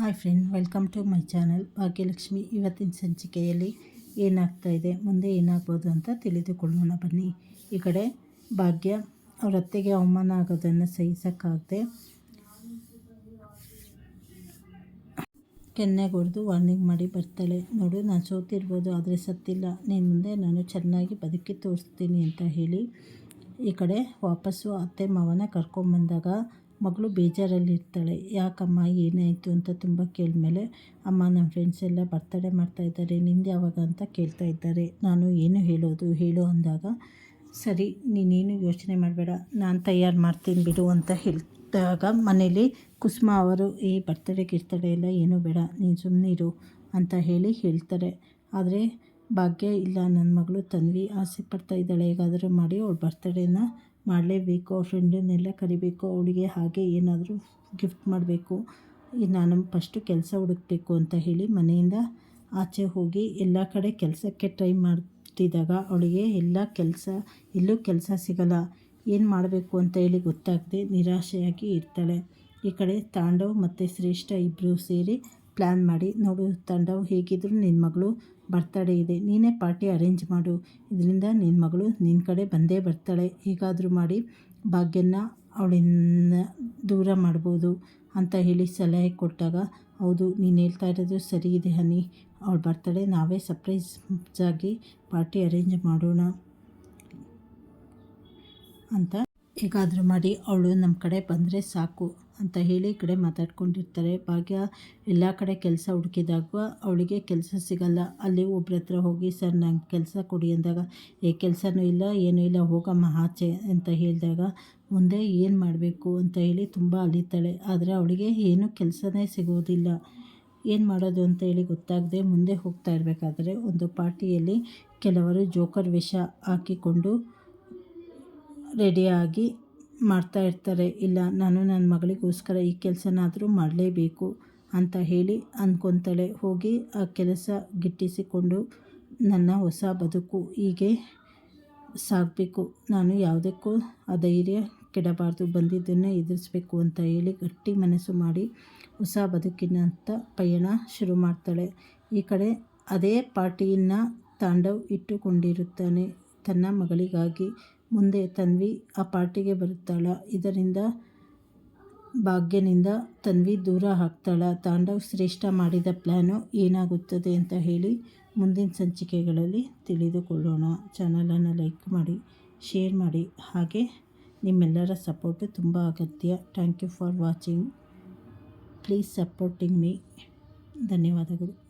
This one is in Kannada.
Hi friend, welcome to my channel Bhagyalakshmi. ಇವತ್ತಿನ ಸಂಚಿಕೆಯಲ್ಲಿ ಏನಾಗ್ತಾ ಇದೆ, ಮುಂದೆ ಏನಾಗ್ಬೋದು ಅಂತ ತಿಳಿದುಕೊಳ್ಳೋಣ. ಬನ್ನಿ, ಈ ಕಡೆ ಭಾಗ್ಯ ಅವ್ರ ಅವಮಾನ ಆಗೋದನ್ನು ಸಹಿಸೋಕ್ಕಾಗದೆ ಕೆನ್ನೆಗೊಡ್ದು ವಾರ್ನಿಂಗ್ ಮಾಡಿ ಬರ್ತಾಳೆ. ನೋಡು, ನಾನು ಸೋತಿರ್ಬೋದು, ಆದರೆ ಸತ್ತಿಲ್ಲ. ನೀನು ಮುಂದೆ ನಾನು ಚೆನ್ನಾಗಿ ಬದುಕಿ ತೋರಿಸ್ತೀನಿ ಅಂತ ಹೇಳಿ ಈ ಕಡೆ ವಾಪಸ್ಸು ಅತ್ತೆ ಮಾವನ ಕರ್ಕೊಂಬಂದಾಗ ಮಗಳು ಬೇಜಾರಲ್ಲಿರ್ತಾಳೆ. ಯಾಕಮ್ಮ, ಏನಾಯಿತು ಅಂತ ತುಂಬ ಕೇಳಿದ್ಮೇಲೆ, ಅಮ್ಮ ನಮ್ಮ ಫ್ರೆಂಡ್ಸ್ ಎಲ್ಲ ಮಾಡ್ತಾ ಮಾಡ್ತಾಯಿದ್ದಾರೆ ನಿಂದು ಯಾವಾಗ ಅಂತ ಕೇಳ್ತಾ ಇದ್ದಾರೆ. ನಾನು ಏನು ಹೇಳೋದು ಹೇಳು ಅಂದಾಗ, ಸರಿ, ನೀನೇನು ಯೋಚನೆ ಮಾಡಬೇಡ. ನಾನು ತಯಾರು ಮಾಡ್ತೀನಿ ಬಿಡು ಅಂತ ಹೇಳಿದಾಗ ಮನೇಲಿ ಕುಸುಮ ಅವರು ಈ ಬರ್ತಡೇ ಕಿರ್ತಡೆ ಎಲ್ಲ ಏನೂ ಬೇಡ, ನೀನು ಸುಮ್ಮನಿರು ಅಂತ ಹೇಳಿ ಹೇಳ್ತಾರೆ. ಆದರೆ ಭಾಗ್ಯ ಇಲ್ಲ ನನ್ನ ಮಗಳು ತನ್ವಿ ಆಸೆ ಪಡ್ತಾ ಇದ್ದಾಳೆ, ಹೇಗಾದರೂ ಮಾಡಿ ಅವಳು ಬರ್ತಡೇನ ಮಾಡಲೇಬೇಕು ಅವ್ರ ಫ್ರೆಂಡನ್ನೆಲ್ಲ ಕರಿಬೇಕು, ಅವಳಿಗೆ ಹಾಗೆ ಏನಾದರೂ ಗಿಫ್ಟ್ ಮಾಡಬೇಕು. ನಾನು ಫಸ್ಟು ಕೆಲಸ ಹುಡುಕಬೇಕು ಅಂತ ಹೇಳಿ ಮನೆಯಿಂದ ಆಚೆ ಹೋಗಿ ಎಲ್ಲ ಕಡೆ ಕೆಲಸಕ್ಕೆ ಟ್ರೈ ಮಾಡ್ತಿದ್ದಾಗ ಅವಳಿಗೆ ಎಲ್ಲ ಕೆಲಸ ಎಲ್ಲೂ ಕೆಲಸ ಸಿಗಲ್ಲ, ಏನು ಮಾಡಬೇಕು ಅಂತ ಹೇಳಿ ಗೊತ್ತಾಗದೆ ನಿರಾಶೆಯಾಗಿ ಇರ್ತಾಳೆ. ಈ ಕಡೆ ತಾಂಡವ್ ಮತ್ತು ಶ್ರೇಷ್ಠ ಇಬ್ಬರು ಸೇರಿ ಪ್ಲ್ಯಾನ್ ಮಾಡಿ ನೋಡು ತಂಡವು ಹೇಗಿದ್ರು ನಿನ್ನ ಮಗಳು ಬರ್ತಡೇ ಇದೆ, ನೀನೇ ಪಾರ್ಟಿ ಅರೇಂಜ್ ಮಾಡು. ಇದರಿಂದ ನಿನ್ನ ಮಗಳು ನಿನ್ನ ಕಡೆ ಬಂದೇ ಬರ್ತಾಳೆ. ಹೇಗಾದರೂ ಮಾಡಿ ಭಾಗ್ಯನ ಅವಳನ್ನ ದೂರ ಮಾಡ್ಬೋದು ಅಂತ ಹೇಳಿ ಸಲಹೆ ಕೊಟ್ಟಾಗ, ಹೌದು, ನೀನು ಹೇಳ್ತಾ ಇರೋದು ಸರಿ ಇದೆ ಹನಿ. ಅವಳು ಬರ್ತಾಳೆ ನಾವೇ ಸರ್ಪ್ರೈಸ್ ಆಗಿ ಪಾರ್ಟಿ ಅರೇಂಜ್ ಮಾಡೋಣ ಅಂತ ಹೇಗಾದರೂ ಮಾಡಿ ಅವಳು ನಮ್ಮ ಕಡೆ ಬಂದರೆ ಸಾಕು. ಅಂತ ಹೇಳಿ ಈ ಕಡೆ ಮಾತಾಡ್ಕೊಂಡಿರ್ತಾರೆ. ಭಾಗ್ಯ ಎಲ್ಲ ಕಡೆ ಕೆಲಸ ಹುಡುಕಿದಾಗ ಅವಳಿಗೆ ಕೆಲಸ ಸಿಗಲ್ಲ. ಅಲ್ಲಿ ಒಬ್ರ ಹತ್ರ ಹೋಗಿ, ಸರ್, ನಂಗೆ ಕೆಲಸ ಕೊಡಿ ಅಂದಾಗ, ಏ, ಕೆಲಸನೂ ಇಲ್ಲ, ಏನೂ ಇಲ್ಲ, ಹೋಗಮ್ಮ ಆಚೆ ಅಂತ ಹೇಳಿದಾಗ, ಮುಂದೆ ಏನು ಮಾಡಬೇಕು? ಅಂತ ಹೇಳಿ ತುಂಬ ಅಲಿತಾಳೆ. ಆದರೆ ಅವಳಿಗೆ ಏನೂ ಕೆಲಸನೇ ಸಿಗೋದಿಲ್ಲ. ಏನು ಮಾಡೋದು ಅಂತ ಹೇಳಿ ಗೊತ್ತಾಗದೆ ಮುಂದೆ ಹೋಗ್ತಾ ಇರಬೇಕಾದ್ರೆ ಒಂದು ಪಾರ್ಟಿಯಲ್ಲಿ ಕೆಲವರು ಜೋಕರ್ ವೇಷ ಹಾಕಿಕೊಂಡು ರೆಡಿಯಾಗಿ ಮಾಡ್ತಾ ಇರ್ತಾರೆ. ಇಲ್ಲ, ನಾನು ನನ್ನ ಮಗಳಿಗೋಸ್ಕರ ಈ ಕೆಲಸನಾದರೂ ಮಾಡಲೇಬೇಕು ಅಂತ ಹೇಳಿ ಅಂದ್ಕೊತಾಳೆ. ಹೋಗಿ ಆ ಕೆಲಸ ಗಿಟ್ಟಿಸಿಕೊಂಡು ನನ್ನ ಹೊಸ ಬದುಕು ಹೀಗೆ ಸಾಗಬೇಕು. ನಾನು ಯಾವುದಕ್ಕೂ ಆ ಧೈರ್ಯ ಕೆಡಬಾರ್ದು, ಬಂದಿದ್ದನ್ನೇ ಎದುರಿಸ್ಬೇಕು ಅಂತ ಹೇಳಿ ಗಟ್ಟಿ ಮನಸ್ಸು ಮಾಡಿ ಹೊಸ ಬದುಕಿನಂಥ ಪಯಣ ಶುರು ಮಾಡ್ತಾಳೆ. ಈ ಕಡೆ ಅದೇ ಪಾರ್ಟಿಯನ್ನು ತಾಂಡವ್ ಇಟ್ಟುಕೊಂಡಿರುತ್ತಾನೆ ತನ್ನ ಮಗಳಿಗಾಗಿ. ಮುಂದೆ ತನ್ವಿ ಆ ಪಾರ್ಟಿಗೆ ಬರುತ್ತಾಳ. ಇದರಿಂದ ಭಾಗ್ಯನಿಂದ ತನ್ವಿ ದೂರ ಹಾಕ್ತಾಳ. ತಾಂಡವ್ ಶ್ರೇಷ್ಠ ಮಾಡಿದ ಪ್ಲ್ಯಾನು ಏನಾಗುತ್ತದೆ ಅಂತ ಹೇಳಿ ಮುಂದಿನ ಸಂಚಿಕೆಗಳಲ್ಲಿ ತಿಳಿದುಕೊಳ್ಳೋಣ. ಚಾನಲನ್ನು ಲೈಕ್ ಮಾಡಿ, ಶೇರ್ ಮಾಡಿ. ಹಾಗೆ ನಿಮ್ಮೆಲ್ಲರ ಸಪೋರ್ಟು ತುಂಬ ಅಗತ್ಯ. Thank you for watching. Please supporting me. ಧನ್ಯವಾದಗಳು.